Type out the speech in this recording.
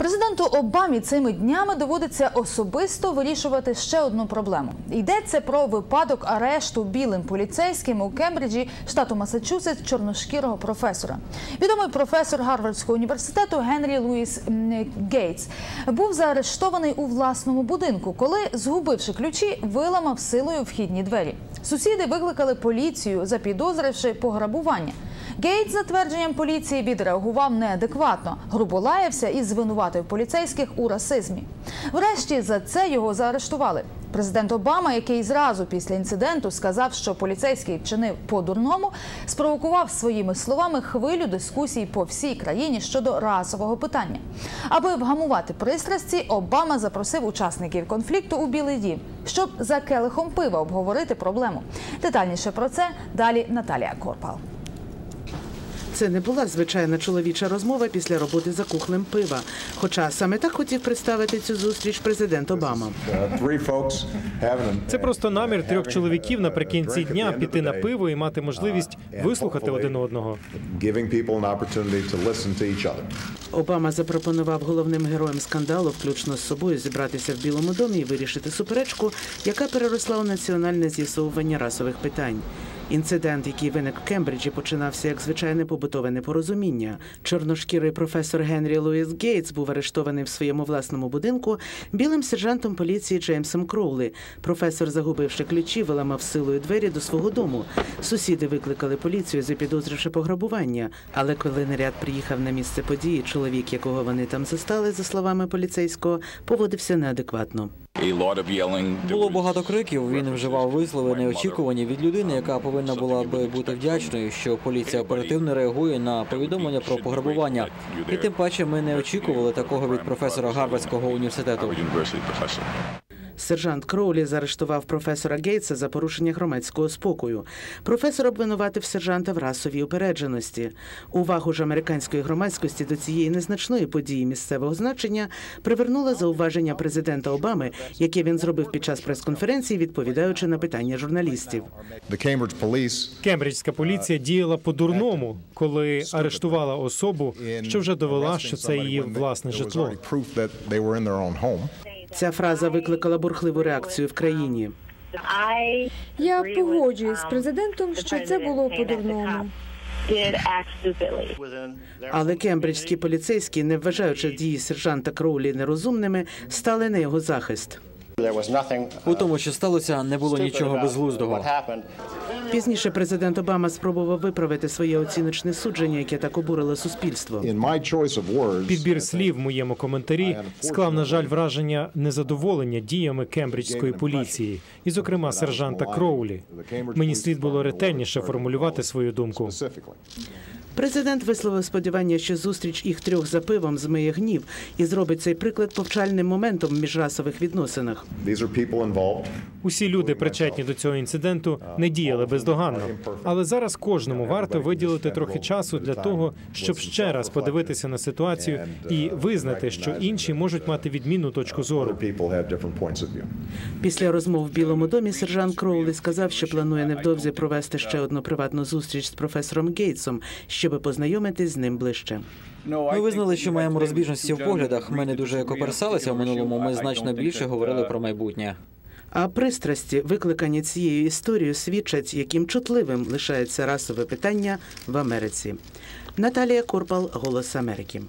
Президенту Обамі цими днями доводиться особисто вирішувати ще одну проблему. Йдеться про випадок арешту білим поліцейським у Кембриджі, штату Масачусетс, чорношкірого професора. Відомий професор Гарвардського університету Генрі Луїс Гейтс був заарештований у власному будинку, коли, згубивши ключі, виламав силою вхідні двері. Сусіди викликали поліцію, запідозривши пограбування. Гейт, за твердженням поліції, відреагував неадекватно, грубо лаявся і звинуватив поліцейських у расизмі. Врешті за це його заарештували. Президент Обама, який зразу після інциденту сказав, що поліцейський вчинив по-дурному, спровокував своїми словами хвилю дискусій по всій країні щодо расового питання. Аби вгамувати пристрасті, Обама запросив учасників конфлікту у Білий Дім, щоб за келихом пива обговорити проблему. Детальніше про це далі Наталія Корпал. Це не була звичайна чоловіча розмова після роботи за кухлем пива. Хоча саме так хотів представити цю зустріч президент Обама. Це просто намір трьох чоловіків наприкінці дня піти на пиво і мати можливість вислухати один одного. Обама запропонував головним героям скандалу, включно з собою, зібратися в Білому домі і вирішити суперечку, яка переросла у національне з'ясовування расових питань. Інцидент, який виник в Кембриджі, починався як звичайне побутове непорозуміння. Чорношкірий професор Генрі Луїс Гейтс був арештований в своєму власному будинку білим сержантом поліції Джеймсом Кроулі. Професор, загубивши ключі, виламав силою двері до свого дому. Сусіди викликали поліцію, запідозривши пограбування. Але коли наряд приїхав на місце події, чоловік, якого вони там застали, за словами поліцейського, поводився неадекватно. Було багато криків. Він вживав вислови неочікувані від людини, яка повинна була би бути вдячною, що поліція оперативно реагує на повідомлення про пограбування. І тим паче ми не очікували такого від професора Гарвардського університету. Сержант Кроулі заарештував професора Гейтса за порушення громадського спокою. Професор обвинуватив сержанта в расовій упередженості. Увагу ж американської громадськості до цієї незначної події місцевого значення привернуло зауваження президента Обами, яке він зробив під час прес-конференції, відповідаючи на питання журналістів. Кембриджська поліція діяла по-дурному, коли арештувала особу, що вже довела, що це її власне житло. Ця фраза викликала бурхливу реакцію в країні. Я погоджуюсь з президентом, що це було по-дурному. Але кембриджські поліцейські, не вважаючи дії сержанта Кроулі нерозумними, стали на його захист. У тому, що сталося, не було нічого безглуздого. Пізніше президент Обама спробував виправити своє оціночне судження, яке так обурило суспільство. Підбір слів в моєму коментарі склав, на жаль, враження незадоволення діями кембриджської поліції, і, зокрема, сержанта Кроулі. Мені слід було ретельніше формулювати свою думку. Президент висловив сподівання, що зустріч їх трьох за пивом змиє гнів і зробить цей приклад повчальним моментом в міжрасових відносинах. Усі люди, причетні до цього інциденту, не діяли бездоганно. Але зараз кожному варто виділити трохи часу для того, щоб ще раз подивитися на ситуацію і визнати, що інші можуть мати відмінну точку зору. Після розмов в Білому домі сержант Кроулі сказав, що планує невдовзі провести ще одну приватну зустріч з професором Гейтсом, щоби познайомитись з ним ближче. Ми визнали, що маємо розбіжності в поглядах. Ми не дуже коперсалися в минулому. Ми значно більше говорили про майбутнє. А пристрасті, викликані цією історією, свідчать, яким чутливим лишається расове питання в Америці. Наталія Корпал, Голос Америки.